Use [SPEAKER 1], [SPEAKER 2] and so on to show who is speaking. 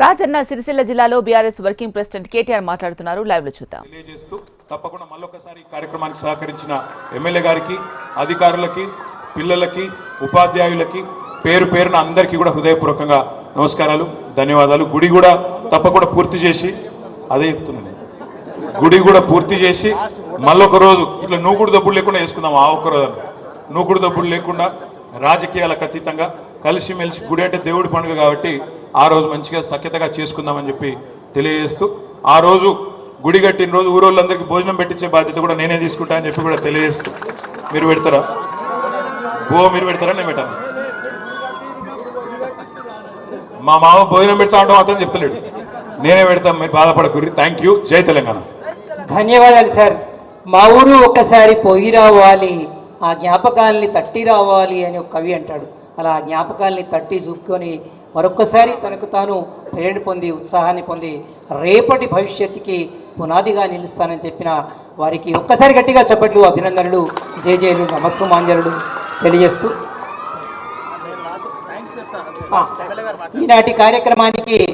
[SPEAKER 1] రాజన్న సిరిసిల్ల జిల్లాలో BRS working president KTR మాట్లాడుతున్నారు. లైవ్లో చూద్దాం.
[SPEAKER 2] తెలియజేస్తూ తప్పకుండా మళ్ళొకసారి కార్యక్రమానికి సహకరించిన ఎమ్మెల్యే గారికి అధికారులకి పిల్లలకి ఉపాధ్యాయులకి పేరు పేరున అందరికీ కూడా హృదయపూర్వకంగా నమస్కారాలు ధన్యవాదాలు. గుడి కూడా తప్పకుండా పూర్తి చేసి అదే చెప్తున్నాను గుడి కూడా పూర్తి చేసి మళ్ళొక రోజు ఇట్లా నూకుడు దబ్బులు లేకుండా వేసుకుందాం ఆ ఒక్క రోజు. నూకుడు దబ్బులు లేకుండా రాజకీయాలకు అతీతంగా కలిసిమెలిసి గుడి అంటే దేవుడి పండుగ కాబట్టి ఆ రోజు మంచిగా సఖ్యతగా చేసుకుందామని చెప్పి తెలియజేస్తూ ఆ రోజు గుడి కట్టిన రోజు ఊరోళ్ళందరికీ భోజనం పెట్టించే బాధ్యత కూడా నేనే తీసుకుంటా అని చెప్పి కూడా తెలియజేస్తూ మీరు పెడతారా? గో మీరు పెడతారా? నేను పెట్టాను. మా మామ భోజనం పెడతా ఉంటాం అతను చెప్తలేడు. నేనే పెడతాం మీరు బాధపడకూరి థ్యాంక్ యూ జై తెలంగాణ.
[SPEAKER 3] ధన్యవాదాలు సార్. మా ఊరు ఒక్కసారి పోయి రావాలి ఆ జ్ఞాపకాల్ని తట్టి రావాలి అని ఒక కవి అంటాడు. అలా ఆ జ్ఞాపకాల్ని తట్టి చూపుకొని మరొక్కసారి తనకు తాను ప్రేరణ పొంది ఉత్సాహాన్ని పొంది రేపటి భవిష్యత్తుకి పునాదిగా నిలుస్తానని చెప్పిన వారికి ఒక్కసారి గట్టిగా చప్పట్లు అభినందనలు. జయ జయలు నమస్సు తెలియజేస్తూ. ఈనాటి కార్యక్రమానికి